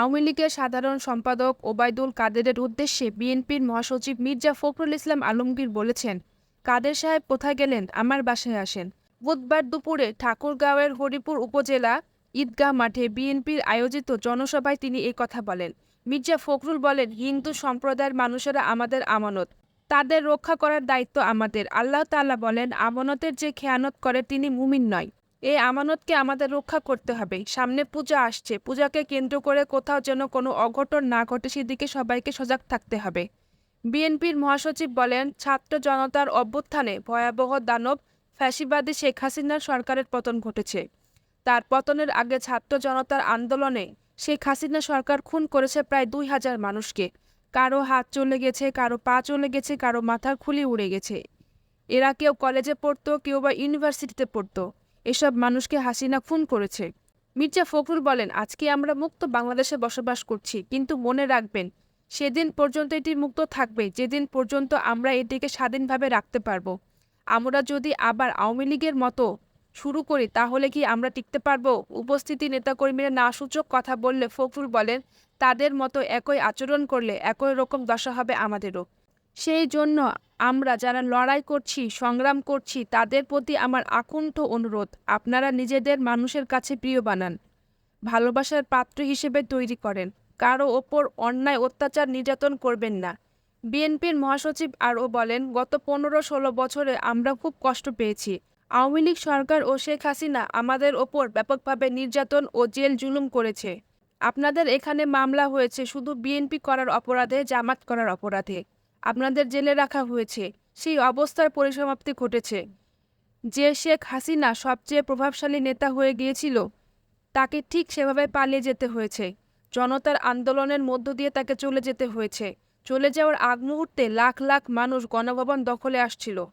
আওয়ামী লীগের সাধারণ সম্পাদক ওবায়দুল কাদেরের উদ্দেশ্যে বিএনপির মহাসচিব মির্জা ফখরুল ইসলাম আলমগীর বলেছেন, কাদের সাহেব কোথায় গেলেন? আমার বাসায় আসেন। বুধবার দুপুরে ঠাকুরগাঁওয়ের হরিপুর উপজেলা ঈদগাহ মাঠে বিএনপির আয়োজিত জনসভায় তিনি এই কথা বলেন। মির্জা ফখরুল বলেন, হিন্দু সম্প্রদায়ের মানুষেরা আমাদের আমানত। তাদের রক্ষা করার দায়িত্ব আমাদের। আল্লাহ তাআলা বলেন, আমানতের যে খেয়ানত করে তিনি মুমিন নয়। এই আমানতকে আমাদের রক্ষা করতে হবে। সামনে পূজা আসছে। পূজাকে কেন্দ্র করে কোথাও যেন কোনো অঘটন না ঘটে, সেদিকে সবাইকে সজাগ থাকতে হবে। বিএনপির মহাসচিব বলেন, ছাত্র জনতার অভ্যুত্থানে ভয়াবহ দানব ফ্যাসিবাদী শেখ হাসিনার সরকারের পতন ঘটেছে। তার পতনের আগে ছাত্র জনতার আন্দোলনে শেখ হাসিনা সরকার খুন করেছে প্রায় দুই হাজার মানুষকে। কারও হাত চলে গেছে, কারও পা চলে গেছে, কারও মাথার খুলি উড়ে গেছে। এরা কেউ কলেজে পড়তো, কেউ বা ইউনিভার্সিটিতে পড়তো। এসব মানুষকে হাসিনা খুন করেছে। মির্জা ফখরুল বলেন, আজকে আমরা মুক্ত বাংলাদেশে বসবাস করছি, কিন্তু মনে রাখবেন, সেদিন পর্যন্ত এটি মুক্ত থাকবে, যেদিন পর্যন্ত আমরা এটিকে স্বাধীনভাবে রাখতে পারব। আমরা যদি আবার আওয়ামী লীগের মতো শুরু করি, তাহলে কি আমরা টিকতে পারব? উপস্থিতি নেতাকর্মীরা না সূচক কথা বললে ফখরুল বলেন, তাদের মতো একই আচরণ করলে একই রকম দশা হবে আমাদেরও। সেই জন্য আমরা যারা লড়াই করছি, সংগ্রাম করছি, তাদের প্রতি আমার আকুণ্ঠ অনুরোধ। আপনারা নিজেদের মানুষের কাছে প্রিয় বানান, ভালোবাসার পাত্র হিসেবে তৈরি করেন। কারও ওপর অন্যায়, অত্যাচার নির্যাতন করবেন না। বিএনপির মহাসচিব আরও বলেন, গত পনেরো ষোলো বছরে আমরা খুব কষ্ট পেয়েছি। আওয়ামী লীগ সরকার ও শেখ হাসিনা আমাদের ওপর ব্যাপকভাবে নির্যাতন ও জেল জুলুম করেছে। আপনাদের এখানে মামলা হয়েছে শুধু বিএনপি করার অপরাধে, জামাত করার অপরাধে। আপনাদের জেলে রাখা হয়েছে। সেই অবস্থার পরিসমাপ্তি ঘটেছে। যে শেখ হাসিনা সবচেয়ে প্রভাবশালী নেতা হয়ে গিয়েছিল, তাকে ঠিক সেভাবে পালিয়ে যেতে হয়েছে। জনতার আন্দোলনের মধ্য দিয়ে তাকে চলে যেতে হয়েছে। চলে যাওয়ার আগ মুহূর্তে লাখ লাখ মানুষ গণভবন দখলে আসছিল।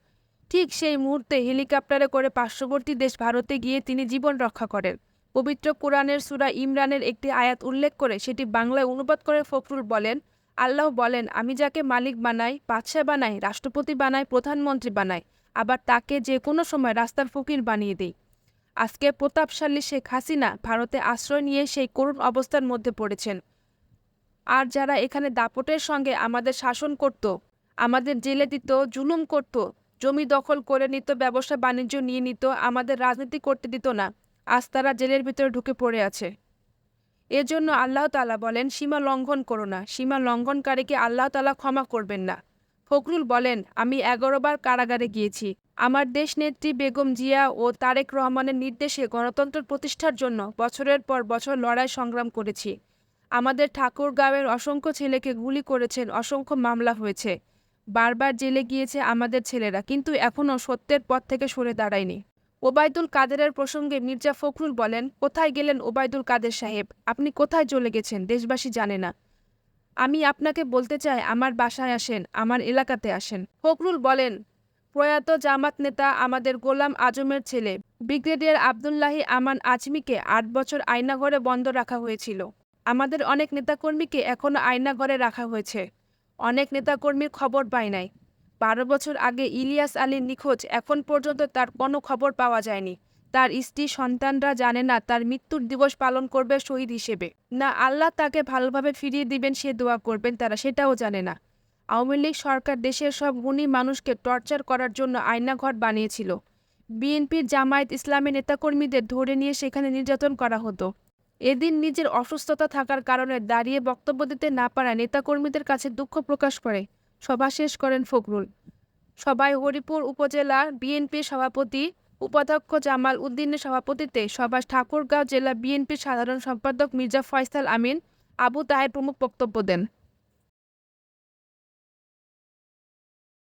ঠিক সেই মুহূর্তে হেলিকপ্টারে করে পার্শ্ববর্তী দেশ ভারতে গিয়ে তিনি জীবন রক্ষা করেন। পবিত্র কোরআনের সুরা ইমরানের একটি আয়াত উল্লেখ করে সেটি বাংলায় অনুবাদ করে ফখরুল বলেন আল্লাহ বলেন, আমি যাকে মালিক বানাই, বাদশাহ বানাই, রাষ্ট্রপতি বানাই, প্রধানমন্ত্রী বানাই, আবার তাকে যে কোনো সময় রাস্তার ফকির বানিয়ে দিই। আজকে প্রতাপশালী শেখ হাসিনা ভারতে আশ্রয় নিয়ে সেই করুণ অবস্থার মধ্যে পড়েছেন। আর যারা এখানে দাপটের সঙ্গে আমাদের শাসন করত, আমাদের জেলে দিত, জুলুম করত, জমি দখল করে নিত, ব্যবসা বাণিজ্য নিয়ে নিত, আমাদের রাজনীতি করতে দিত না, আজ তারা জেলের ভিতরে ঢুকে পড়ে আছে। এজন্য আল্লাহ তালা বলেন, সীমা লঙ্ঘন করো না। সীমা লঙ্ঘনকারীকে আল্লাহ তালা ক্ষমা করবেন না। ফখরুল বলেন, আমি এগারোবার কারাগারে গিয়েছি। আমার দেশ নেত্রী বেগম জিয়া ও তারেক রহমানের নির্দেশে গণতন্ত্র প্রতিষ্ঠার জন্য বছরের পর বছর লড়াই সংগ্রাম করেছি। আমাদের ঠাকুরগাঁওয়ের অসংখ্য ছেলেকে গুলি করেছেন, অসংখ্য মামলা হয়েছে। বারবার জেলে গিয়েছে আমাদের ছেলেরা, কিন্তু এখনও সত্যের পথ থেকে সরে দাঁড়ায়নি। ওবায়দুল কাদেরের প্রসঙ্গে মির্জা ফখরুল বলেন, কোথায় গেলেন ওবায়দুল কাদের সাহেব? আপনি কোথায় চলে গেছেন? দেশবাসী জানে না। আমি আপনাকে বলতে চাই, আমার বাসায় আসেন, আমার এলাকাতে আসেন। ফখরুল বলেন, প্রয়াত জামাত নেতা আমাদের গোলাম আজমের ছেলে, ব্রিগেডিয়ার আবদুল্লাহি আমান আজমিকে আট বছর আয়নাঘরে বন্ধ রাখা হয়েছিল। আমাদের অনেক নেতাকর্মীকে এখনও আয়নাঘরে রাখা হয়েছে। অনেক নেতাকর্মীর খবর পায় নাই। বারো বছর আগে ইলিয়াস আলী নিখোঁজ, এখন পর্যন্ত তার কোনো খবর পাওয়া যায়নি। তার স্ত্রী, সন্তানরা জানে না তার মৃত্যুর দিবস পালন করবে শহীদ হিসেবে। না আল্লাহ তাকে ভালোভাবে ফিরিয়ে দিবেন, সে দোয়া করবেন তারা, সেটাও জানে না। আওয়ামী লীগ সরকার দেশের সব গুণী মানুষকে টর্চার করার জন্য আয়নাঘর বানিয়েছিল। বিএনপির জামায়াত ইসলামী নেতাকর্মীদের ধরে নিয়ে সেখানে নির্যাতন করা হতো। এদিন নিজের অসুস্থতা থাকার কারণে দাঁড়িয়ে বক্তব্য দিতে না পারা নেতাকর্মীদের কাছে দুঃখ প্রকাশ করে। সভা শেষ করেন ফখরুল। সভায় হরিপুর উপজেলা বিএনপির সভাপতি উপাধ্যক্ষ জামাল উদ্দিনের সভাপতিত্বে সভা ঠাকুরগাঁও জেলা বিএনপির সাধারণ সম্পাদক মির্জা ফয়সাল আমিন, আবু তাহের প্রমুখ বক্তব্য দেন।